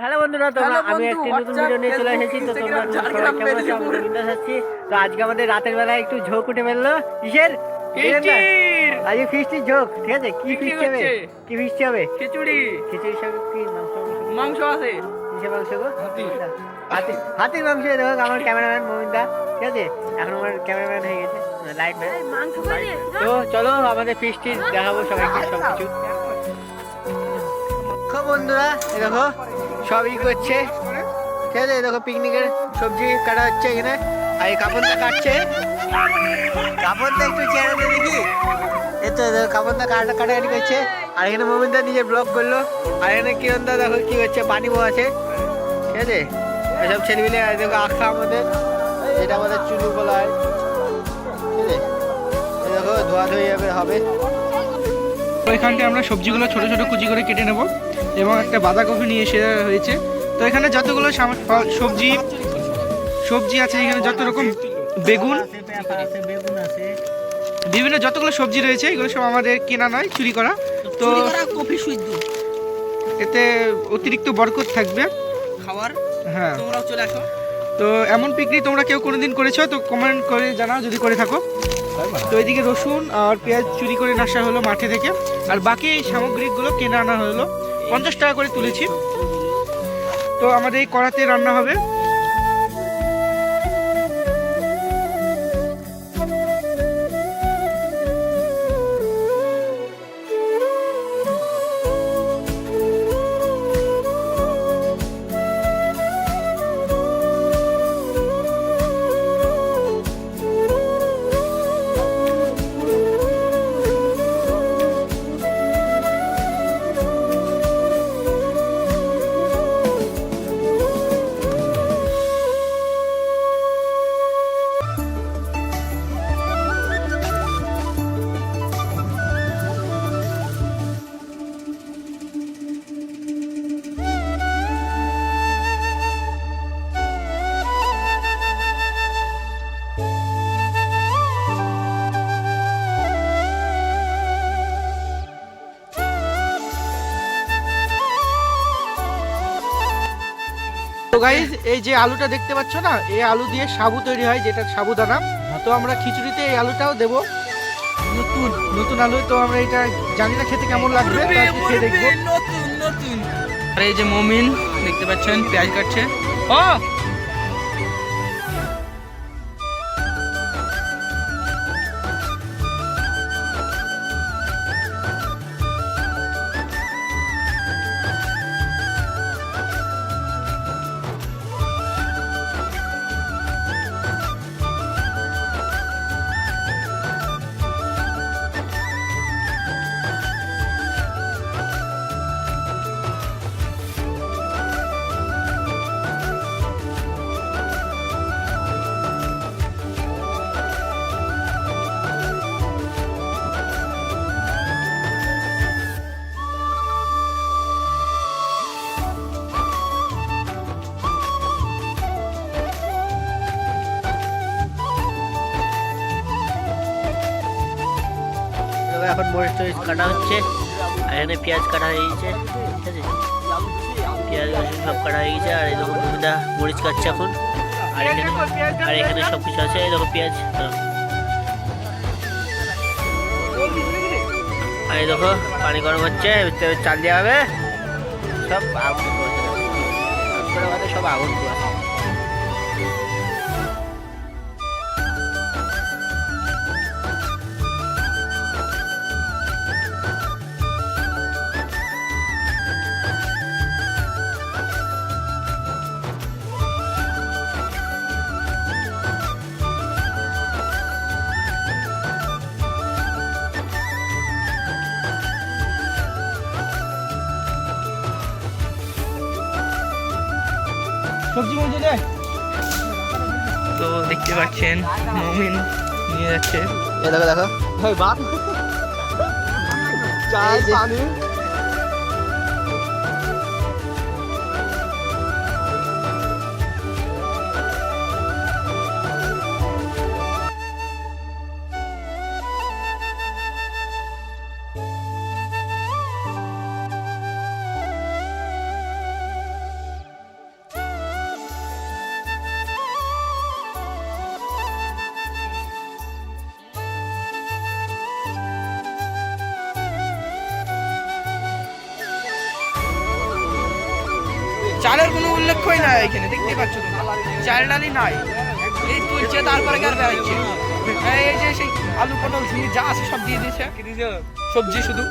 Hello বন্ধুরা তোমরা আমি একটি নতুন ভিডিও নিয়ে চলে এসেছি। তো তোমরা কেমন আছো? মেদিনীপুর। বিন্দাস আছি। তো আজকে আমাদের রাতের বেলা একটু ঝোঁক উঠে ফেলল। কিসের? আজকে ফিস্টির ঝোঁক ঠিক আছে? কি ফিস্টি হবে? কি ফিস্টি হবে? খিচুড়ি। খিচুড়ির সঙ্গে কি মাংস? আছে। কিসের মাংস গো? হাতি। হাতি হাতির মাংস দেখো আমার ক্যামেরাম্যান মোমিনদা ঠিক আছে? এখন আমার ক্যামেরাম্যান হয়ে গেছে লাইট ম্যান তো চলো আমাদের ফিস্টি দেখাবো সবাইকে সব কিছু বন্ধুরা দেখো সবই করছে। ঠিক আছে দেখো পিকনিকের সবজি কাটা হচ্ছে এখানে। আর এই কাপড়টা কাটছে। কাপড়টা একটু দিয়ে দেখি। এই তো দেখো, কাপড়টা কাটা কাটাকাটি করছে। আর এখানে মোমিনদা নিজের ব্লগ করল। আর এখানে কিরণদা দেখো কি হচ্ছে পানি আছে। ঠিক আছে? এসব ছেলেমিলে আর দেখো আখা আমাদের। যেটা আমাদের চুলু বলা হয়। ঠিক আছে? দেখো, ধোয়া ধুয়ে যাবে হবে। তো এখানটায় আমরা সবজিগুলো ছোট ছোট কুচি করে কেটে নেব এবং একটা বাঁধাকপি নিয়ে এসে হয়েছে। তো এখানে যতগুলো সবজি সবজি আছে এখানে যত রকম বেগুন বেগুন আছে বিভিন্ন যতগুলো সবজি রয়েছে এগুলো সব আমাদের কেনা নয় চুরি করা। তো এতে অতিরিক্ত বরকত থাকবে। খাবার হ্যাঁ। তোমরাও চলে আসো। তো এমন পিকনিক তোমরা কেউ কোনোদিন করেছ? তো কমেন্ট করে জানাও যদি করে থাকো। তো এদিকে রসুন আর পেঁয়াজ চুরি করে আসা হলো মাঠে থেকে। আর বাকি এই সামগ্রিকগুলো কেনা আনা হলো। পঞ্চাশ টাকা করে তুলেছি। তো আমাদের এই কড়াতে রান্না হবে। গাইজ এই যে আলুটা দেখতে পাচ্ছ না এই আলু দিয়ে সাবু তৈরি হয় যেটা সাবুদানা। তো আমরা খিচুড়িতে এই আলুটাও দেব। নতুন নতুন আলু তো আমরা এটা জানি না খেতে কেমন লাগবে খেয়ে দেখব। নতুন নতুন। আর এই যে মমিন দেখতে পাচ্ছেন পেঁয়াজ কাটছে। ও! এখন মরিচ টরিচ কাটা হচ্ছে, আর এখানে পেঁয়াজ কাটা হয়ে গেছে, ঠিক আছে? পেঁয়াজ, রসুন সব কাটা হয়ে গেছে, আর এই দেখো ভূমিদা মরিচ কাটছে এখন। আর এখানে আর এখানে সব কিছু আছে, এই দেখো পেঁয়াজ আর এই দেখো পানি গরম হচ্ছে ভিতরে চাল দেওয়া হবে। সব আগুন সব আগুন পোয়া তো দেখতে পাচ্ছেন মমিন নিয়ে যাচ্ছে। দেখো দেখো। ভাই বাদ চাল পানি। চালের কোনো উল্লেখই নাই এখানে দেখতে পাচ্ছ তোমরা। চাল ডালই নাই। এই তুলছে তারপরে আর বেড়াচ্ছে। এই যে সেই আলু পটল ঝিঙে যা আছে সব দিয়ে দিয়েছে। সবজি শুধু।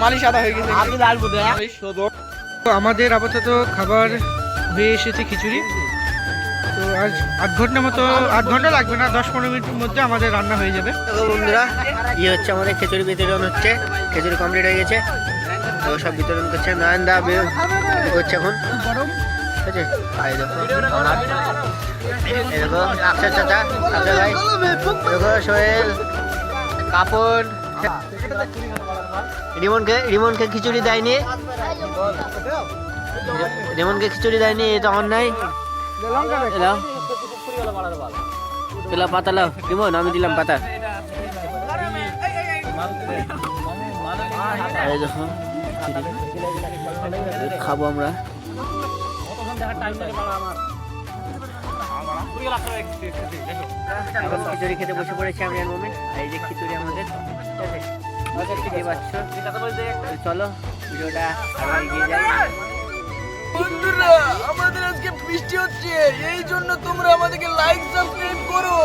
মালিশ সাদা হয়ে গেছে। তো আমাদের আপাতত খাবার হয়ে এসেছে খিচুড়ি। তো আজ আধ ঘণ্টা মতো, আধ ঘণ্টা লাগবে না, দশ পনেরো মিনিটের মধ্যে আমাদের রান্না হয়ে যাবে। বন্ধুরা ইয়ে হচ্ছে আমাদের খিচুড়ি বিতরণ হচ্ছে, খিচুড়ি কমপ্লিট হয়ে গেছে। তো সব বিতরণ করছে নয়ন দা এখন। ঠিক আছে? কাপড় রিমনকে রিমনকে খিচুড়ি দেয়নি। রিমনকে খিচুড়ি দেয়নি এটা অন্যায়। এলাও এলাও পাতা লাও রিমন আমি দিলাম পাতা। এই দেখো খাব আমরা? খিচুড়ি খেতে বসে পড়েছি আমি আর এই যে খিচুড়ি আমাদের। দেখতে পাচ্ছ? চলো ভিডিওটা আরও এগিয়ে যায় এই জন্য তোমরা আমাদেরকে লাইক সাবস্ক্রাইব করো।